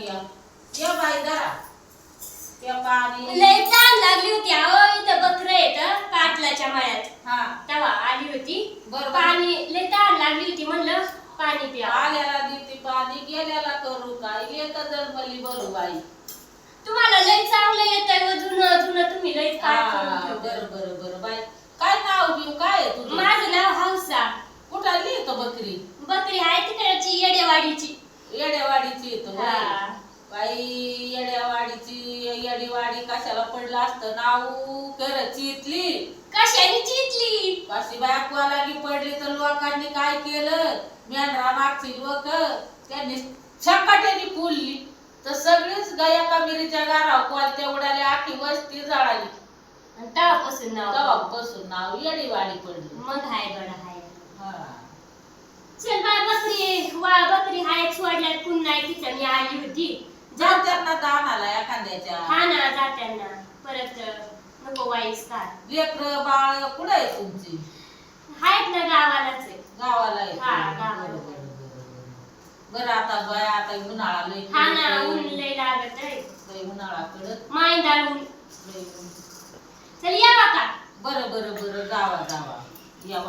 बाई. जरा. ते पाणी. लय ताण लागली होती अहो इथं बकर येत पाटलाच्या मळ्यात. हा. तेव्हा आली होती. बरोबर. पाणी लय ताण लागली होती म्हणलं पाणी प्या. आल्याला देते पाणी गेल्याला करू काय? येत जन्मली बरू बाई. तुम्हाला लय चांगलं येतंय व जुनं जुनं तुम्ही लय काय हा, करून ठेवलं. बरं बरं बरं. बाई काय नाव घेऊ? काय आहे तुझं? माझं नाव हौसा. कुठं आली येतो बकरी? बकरी आहे तिकडची येडेवाडीची. येड्यावाडीची येतो बाई. हा. बाई येड्यावाडीची येडीवाडी कशाला पडलं असतं? नाव करची इथली कशाने चितली? कशी लागी पडली तर लोकांनी काय केलं? मेंढरा मागची लोक. त्यांनी छकाट्याने फुलली. तर सगळीच गया कमिरीच्या गाराव कॉल तेवढ्याले आखी वस्ती जळाली आणि तेव्हापासून नाव तेव्हापासून नाव येडीवाडी पडली. मग हाय हा. चल बाय बकरी वा बकरी हाय पुन्हा तिथं मी आली होती. जाऊ त्यांना दानाला एखाद्याच्या हा ना जात्यांना परत नको वाईस का लेकर बाळ कुठं आहे तुमची? आहेत ना गावालाच आहे. गावाला आहे. हा, बरं, गावाला. बरं, बरं, बरं. बरं. आता बाय आता उन्हाळा लय हा ना ऊन लय लय लागत आहे. उन्हाळा कडक. मांदाळ ऊन. लय ऊन. चल यावा का बरं बरं बरं.